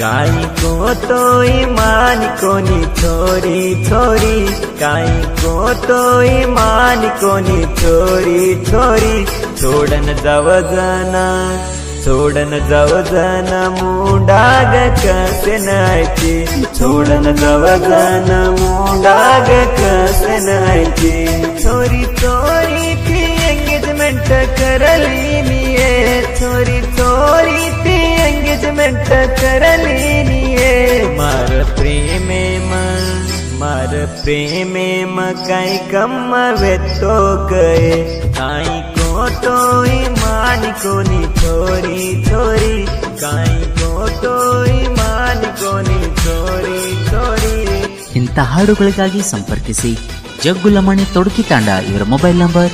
काही कोतोई मान कोणी छोरी छोरी काही कोतोई मान कोणी छोरी छोरी सोडन जाव जाना सोडन जाव जाना मुंडाग कसे नायची? सोडन जाव जाना मुंडाग कसे नायची? छोरी चोरी ती एंगेजमेंट करली मी. ಕರಲಿ ನೀಯೇ. ಮರ प्रेम ಮರ प्रेम कई कम वे तो गए काई को तो ईमान को नी छोरी छोरी काई को तो ईमान ಇಂಥ ಹಾಡುಗಳಿಗಾಗಿ ಸಂಪರ್ಕಿಸಿ ಜಗ್ಗುಲಮಣಿ ತೊಡಕಿ ತಾಂಡ ಇವರ mobile number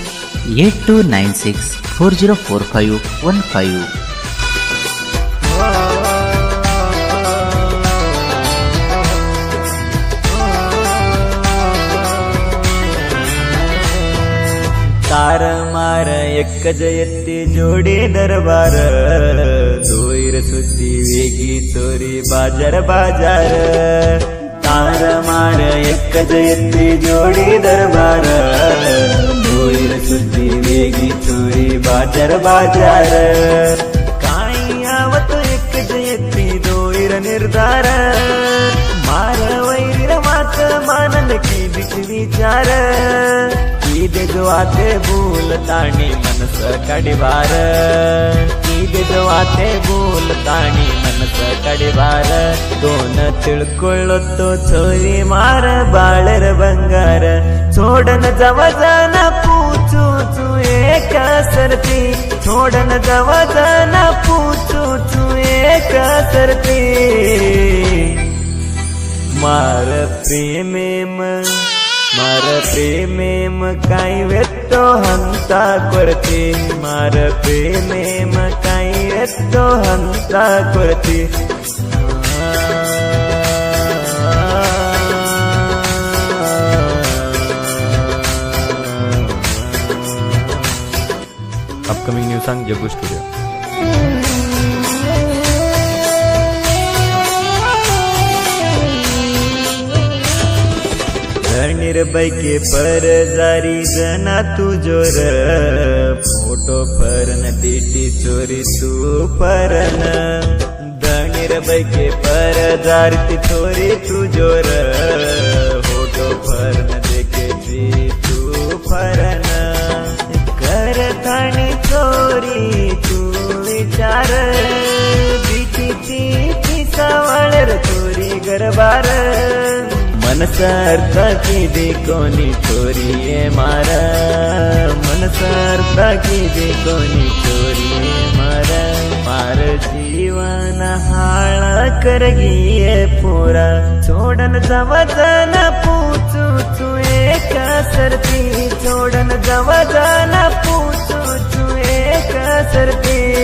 eight two nine six four zero four five one five. तार मार एक जयती जोडी दरबार दोईर सुद्धी वेगी चोरी बाजार बाजार तार मार एक जयती जोडी दरबार दोईर सुद्धी वेगी चोरी बाजार बाजार काही आवत एक जयती दोईर निर्धार मार वैर मात मानल की विचार ईद ते भूलताणी मनस कडिवार. ईद ते भूलताणी मनस बार दोन तिळकुळ तो चोरी मार बाळर बंगार. छोडन जवजन पूचू चू एका सरती. छोडन जवजन पूचू चू एका सरती. मार प्रेमे मार पे मेम काई वेतो हंता करती। मार पे मेम काई वेतो हंता करती। अपकमिंग न्यू संग जगू निर्भयके बैके पर जारी जना तू र फोटो फरन दिटी चोरी तू फरन धनीर बैके पर जारी चोरी तू र फोटो फरन देखे ती तू फरन कर थाणी चोरी तू विचार। भीतीची ती सावळ चोरी गरबार मनसार्थ किती कोणी चोरी आहे मार? सारता किती कोणी चोरी आहे मार? मार जीवन हाळ करगिये पुरा. छोडन जवजन पूचू चू एक सरती. छोडन जवजन पूचू चू एक सरती.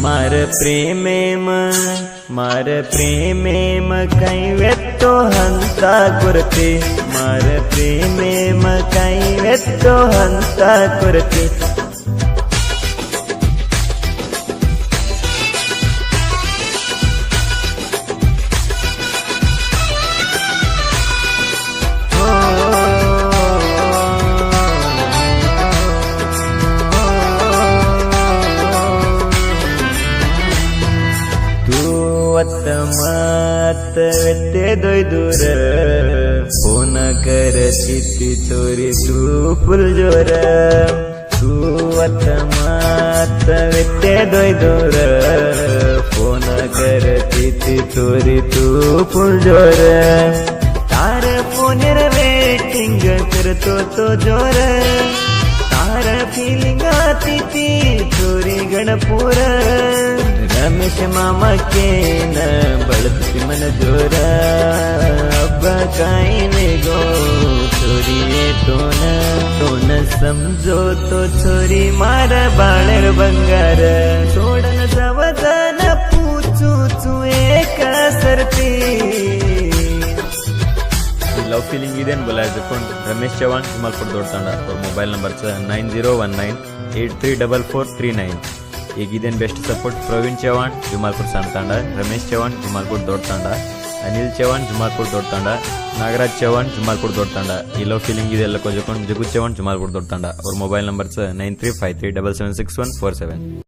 मार प्रेमे मन માર પ્રેમે મકાઈ તો હંતા કરતે. માર પ્રેમે મકાઈ તો હંતા કરતે. દોઈ દૂર ફોન કર ચિત્તી ચોરી તું ફૂલ જોર તું અતમાત વિતે દોઈ દૂર ફોન કર ચિત્તી ચોરી તું ફૂલ જોર તારે ફોનેર વેટિંગ કરતો તો જોર तार फिलिंग ती. चोरी गणपूर. रमेश मामा के न बळती मन जोर. अब काही वेगो चोरी येतोन तोन समजो तो छोरी मार ಲವ್ ಗೊಲ್ಲ ಅಂತ ಬೋಲಾಯ್ಕೊಂಡು ರಮೇಶ್ ಚವಾಣ್ ಹಿಮಾಲ್ಪುರ ದೊಡ್ಡ ತಂಡ. ಅವ್ರ mobile number nine zero one nine eight three double four three nine. ಈಗಿದೇನು best support? Praveen Chavan Jumalpur ಸಣ್ಣ ತಂಡ. ರಮೇಶ್ ಚವ್ಹಾಣ್ ಜುಮಾಲ್ಪುರ್ ದೊಡ್ಡ ತಂಡ. ಅನಿಲ್ ಚವ್ಹಾಣ್ ಜುಮಾಲ್ಪುರ್ ದೊಡ್ಡ ತಂಡ. ನಾಗರಾಜ್ ಚವ್ಹಾಣ್ ಜುಮಾಲ್ಪುರ್ ದೊಡ್ಡ ತಂಡ. ಈ ಲೋ ಫೀಲಿಂಗ್ ಇದೆಲ್ಲ ಕೊಜಕೊಂಡು ಜಗು ಚವ್ಹಾಣ್ ಜುಮಾಲ್ಪುರ್ ದೊಡ್ಡ ತಂಡ. ಅವ್ರ mobile numbers nine three five three double seven six one four seven.